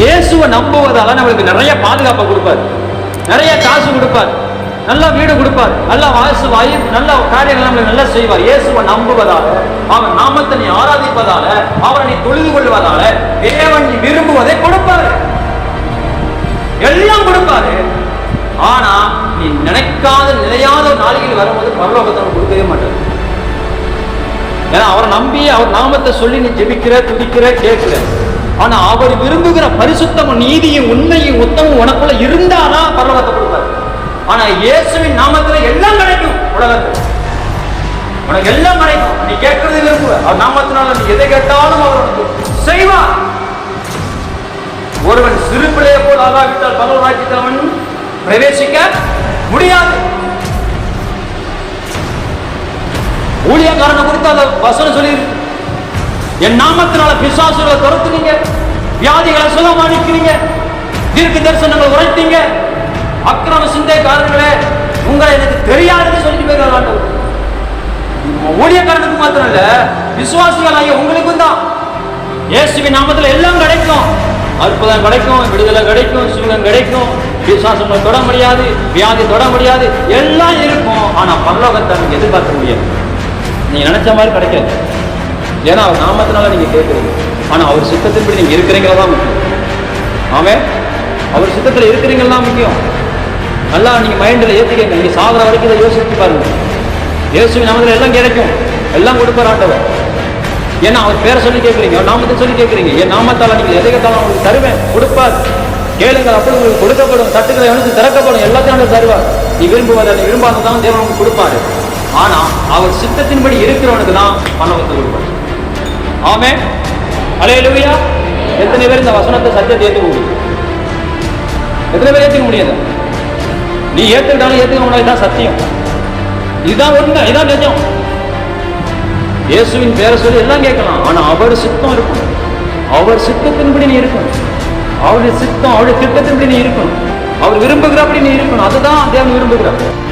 இயேசுவை நம்புவதால நம்மளுக்கு நிறைய பாதுகாப்பை கொடுப்பார். நிறைய காசு கொடுப்பார். நல்ல வீடு கொடுப்பார். நல்ல வாசு வாயு நல்ல காரியங்கள் நம்மளுக்கு நல்லா செய்வார். இயேசுவை நம்புவதால அவர் நாமத்தை நீ ஆராதிப்பதால அவரை நீ தொழுது கொள்வதால தேவன் நீ விரும்புவதை கொடுப்பாரு. எல்லாம் கொடுப்பாரு. ஆனா நீ நினைக்காத நிலையாத நாளையில் நாளிகள் வரும்போது பரலோகத்தை கொடுக்கவே மாட்டார் ஏன்னா அவரை நம்பி அவர் நாமத்தை சொல்லி நீ ஜெபிக்கிற துதிக்கிற கேட்கிற. ஆனா அவர் விரும்புகிற பரிசுத்தமும் நீதியும் உண்மையும் உத்தமும் உனக்குள்ள இருந்தாதான் பரலோகத்தை கொடுப்பாரு. ஆனா இயேசுவின் நாமத்துல எல்லாம் கிடைக்கும் உலகத்துல. உனக்கு எல்லாம் கிடைக்கும். நீ கேட்கறது விரும்புவ. அவர் நாமத்தினால நீ எதை கேட்டாலும் அவர் உனக்கு ஒருவன் சிறு பிள்ளையை போல் ஆகாவிட்டால் பகல் ராஜ்யத்தில் அவன் பிரவேசிக்க முடியாது. ஊழியக்காரனை குறித்து அந்த வசனம் சொல்லி என் நாமத்தினால பிசாசுகளை துரத்துனீங்க. வியாதிகளை சுகமானிக்கிறீங்க தீர்க்க தரிசனங்களை உரைத்தீங்க. அக்கிரம சிந்தைக்காரர்களே உங்களை எனக்கு தெரியாதுன்னு சொல்லிட்டு போயிருக்காங்க ஊழியக்காரனுக்கு மாத்திரம் இல்ல விசுவாசிகளாகிய உங்களுக்கும் தான். ஏசுவி நாமத்துல எல்லாம் கிடைக்கும். அற்புதம் கிடைக்கும் விடுதலை கிடைக்கும் சுகம் கிடைக்கும். விசுவாசங்களை தொட முடியாது வியாதி தொட முடியாது. எல்லாம் இருக்கும். ஆனா பரலோகத்தை எதிர்பார்க்க முடியாது. நீங்க நினைச்ச மாதிரி கிடைக்காது. ஏன்னா அவர் நாமத்தினால நீங்க கேட்குறீங்க. ஆனா அவர் சித்தத்தின்படி நீங்க இருக்கிறீங்களா தான் முக்கியம். ஆமே? அவர் சித்தத்தில் இருக்கிறீங்களா தான் முக்கியம். நல்லா நீங்க மைண்டில் ஏத்திக்கங்க. நீங்க சாகுற வரைக்கும் இதை யோசிச்சு பாருங்க. இயேசுவின் நாமத்தில் எல்லாம் கிடைக்கும். எல்லாம் கொடுப்பார் ஆண்டவர். ஏன்னா அவர் பேரை சொல்லி கேட்குறீங்க. அவர் நாமத்தை சொல்லி கேட்குறீங்க. என் நாமத்தால் நீங்கள் எதை கேட்டாலும் உங்களுக்கு தருவேன். கொடுப்பார். கேளுங்கள் அப்படி உங்களுக்கு கொடுக்கப்படும். தட்டுக்களை அனுப்பி திறக்கப்படும். எல்லாத்தையும் அவர் தருவார். நீ விரும்புவதை நீ விரும்பாததான் தேவன் உங்களுக்கு கொடுப்பாரு. ஆனால் அவர் சித்தத்தின்படி இருக்கிறவனுக்கு தான் பணவத்தை கொடுப்பார். ஆமே அலையலுவையா எத்தனை பேர் இந்த வசனத்தை சத்தியத்தை ஏற்றுக்க முடியும்? எத்தனை பேர் ஏற்றுக்க முடியாது? நீ ஏற்றுக்கிட்டாலும் ஏற்றுக்க முடியாது தான் சத்தியம். இதுதான் உண்மை இதான் நிஜம். இயேசுவின் பேரை சொல்லி எல்லாம் கேட்கலாம் ஆனா அவர் சித்தம் இருக்கும். அவர் சித்தத்தின்படி நீ இருக்கணும். அவருடைய சித்தம் அவருடைய திட்டத்தின்படி நீ இருக்கணும். அவர் விரும்புகிறபடி நீ இருக்கணும். அதுதான் தேவன் விரும்புகிறார்.